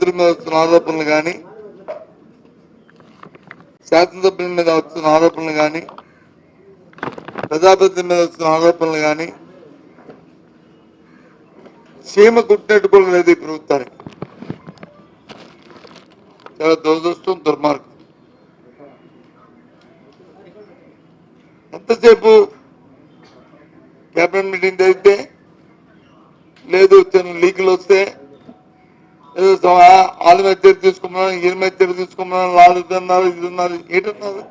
మంత్రి మీద వస్తున్న ఆరోపణలు కానీ శాసనసభ్యుల మీద వస్తున్న ఆరోపణలు కానీ ప్రజాప్రతినిధుల మీద వస్తున్న ఆరోపణలు కానీ సీమ గుర్తినట్టుకోవడం లేదు ఈ ప్రభుత్వానికి. చాలా దురదృష్టం దుర్మార్గం. ఎంతసేపు కేబినెట్ మీటింగ్ జరిగితే లేదు చిన్న లీకులు వస్తే మొత్తం వాళ్ళ మీద చర్య తీసుకున్నాను ఈయన మధ్య తీసుకున్నాను వాళ్ళు తిన్నారు ఇది ఉన్నారు ఏంటన్నారు?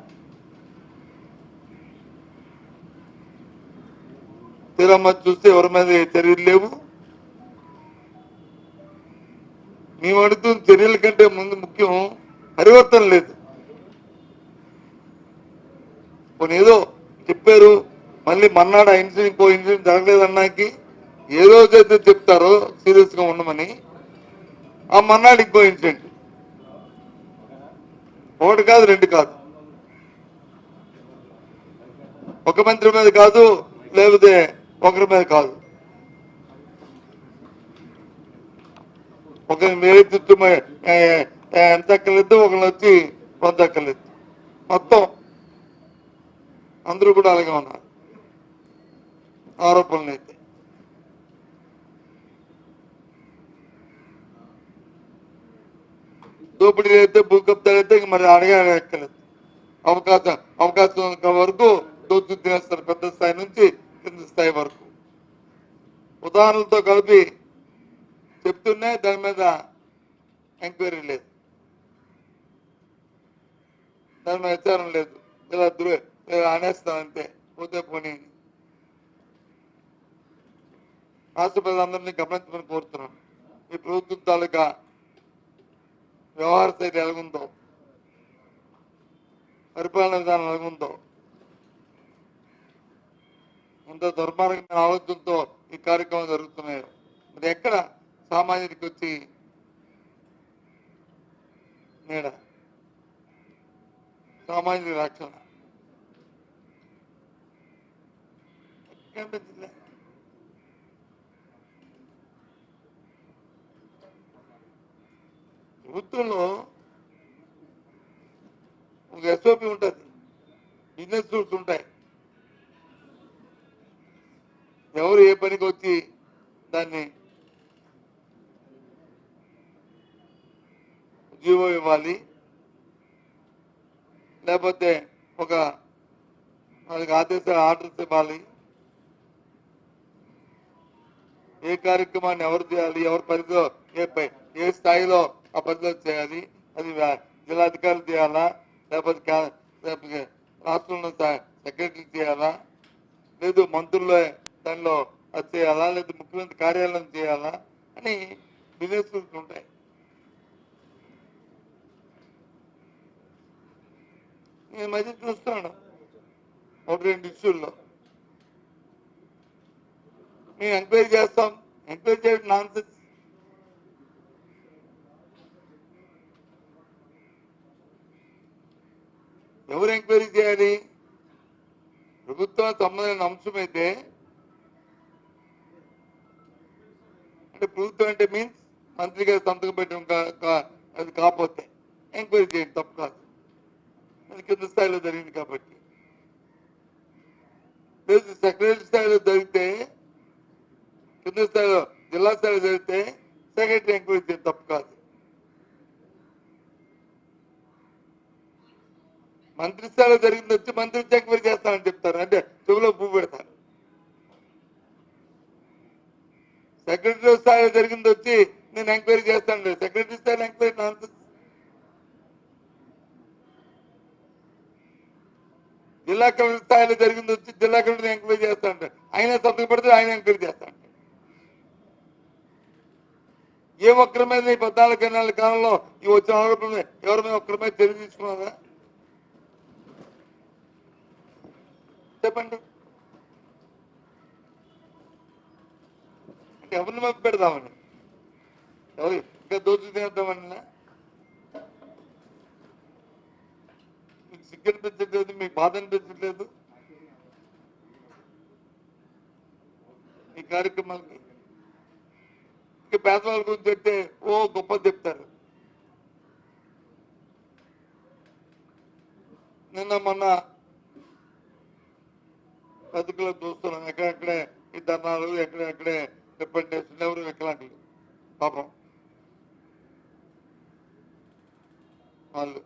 తీరమ్మ చూస్తే ఎవరి మీద చర్యలు లేవు? మేము అడుగుతున్న చర్యల కంటే ముందు ముఖ్యం పరివర్తన లేదు. కొన్ని ఏదో చెప్పారు మళ్ళీ మన్నాడు ఆ ఇన్సిడెంట్ ఇంకో ఇన్సిడెంట్ జరగలేదన్నాకి ఏ రోజైతే చెప్తారో సీరియస్గా ఉండమని ఆ మన్నాడు ఇంకో ఇన్సిడెంట్ ఒకటి కాదు రెండు కాదు. ఒక మంత్రి మీద కాదు లేకపోతే ఒకరి మీద కాదు. ఒక వేరే ఎంత ఎక్కలేదు ఒకరిని వచ్చి కొంత ఎక్కలేదు మొత్తం అందరూ కూడా అలాగే ఉన్నారు. ఆరోపణలు అయితే. దోపిడీ అయితే భూకబ్దాలు మరి అడగలేదు అవకాశం అవకాశం వరకు దోచు తినేస్తారు పెద్ద స్థాయి నుంచి కింద స్థాయి వరకు. ఉదాహరణలతో కలిపి చెప్తున్నా దాని మీద ఎంక్వైరీ లేదు. దాని మీద విచారణ లేదు. ఇలా దుర్ ఇలా అనేస్తాం అంతే. పోతే పోనీ. అని. రాష్ట్ర ప్రజలందరినీ గమనించమని కోరుతున్నాను ఈ ప్రభుత్వం తాలూకా వ్యవహార శైలి ఎలాగుందో పరిపాలన విధానం ఎలాగుందో ఎంత దుర్మార్గమైన ఆలోచనతో ఈ కార్యక్రమం జరుగుతున్నాయి మరి ఎక్కడ సామాజిక వచ్చి నీడ సామాజిక రక్షణ. ఎక్కడ వృత్తుల్లో ఒక ఎస్ఓపి ఉంటుంది. బిజినెస్ రూల్స్ ఉంటాయి. ఎవరు ఏ పనికి వచ్చి దాన్ని జీవం ఇవ్వాలి లేకపోతే ఒక వాళ్ళకి ఆదేశాలు ఆర్డర్స్ ఇవ్వాలి. ఏ కార్యక్రమాన్ని ఎవరు చేయాలి ఎవరి పరిధిలో ఏ ఏ స్థాయిలో ఆ పరిధిలో చేయాలి అది జిల్లా జిల్లాధికారులు చేయాలా లేకపోతే రాష్ట్రంలో సెక్రటరీ చేయాలా లేదు మంత్రుల దానిలో అది చేయాలా లేదు ముఖ్యమంత్రి కార్యాలయం చేయాలా అని బిజినెస్ ఉంటాయి. నేను మధ్య చూస్తున్నాను. ఒకటి రెండు ఇష్యూల్లో. మేము ఎంక్వైరీ చేస్తాం. ఎంక్వైరీ చేయడం నాన్ ఎవరు ఎంక్వైరీ చేయాలి? ప్రభుత్వం సంబంధించిన అంశం అయితే అంటే ప్రభుత్వం అంటే మీన్స్ మంత్రి గారు సంతకం పెట్టడం అది కాకపోతే ఎంక్వైరీ చేయండి తప్పు కాదు. అది కింద స్థాయిలో జరిగింది కాబట్టి. లేదు సెక్రటరీ స్థాయిలో జరిగితే కింద స్థాయిలో జిల్లా స్థాయిలో జరిగితే సెక్రటరీ ఎంక్వైరీ చేయండి తప్పు కాదు. మంత్రి స్థాయిలో జరిగింది వచ్చి మంత్రి వచ్చి ఎంక్వైరీ చేస్తానని చెప్తారు. అంటే చెవిలో పువ్వు పెడతారు. సెక్రటరీ స్థాయిలో జరిగింది వచ్చి నేను ఎంక్వైరీ చేస్తాను. సెక్రటరీ స్థాయిలో ఎంక్వైరీ నాన్సెన్స్ జిల్లా కలెక్టర్ స్థాయిలో జరిగింది వచ్చి జిల్లా కలెక్టర్ ఎంక్వైరీ చేస్తాంట ఆయన సంతకం పెడితే ఆయన ఎంక్వైరీ చేస్తాంట ఏ ఒక్కరి మీద ఈ పద్నాలుగు నెలల కాలంలో ఈ వచ్చిన ఆరోపణలు ఎవరి మీద ఒక్కరి మీద చర్య చెప్పండి. ఎవరిని మబ్బు పెడదామని ఇంకా దోచు తినేద్దామన్నా మీకు సిగ్గు అనిపించట్లేదు మీకు బాధ అనిపించట్లేదు? ఈ కార్యక్రమాలకి. ఇంకా పేదవాళ్ళ గురించి చెప్తే ఓ గొప్ప చెప్తారు. నిన్న మొన్న బతుకులు చూస్తున్నాం ఎక్కడెక్కడే ఈ ధర్నాలు ఎక్కడెక్కడే రిప్రజెంటేషన్ ఎవరు వికలాంగులు పాపం. వాళ్ళు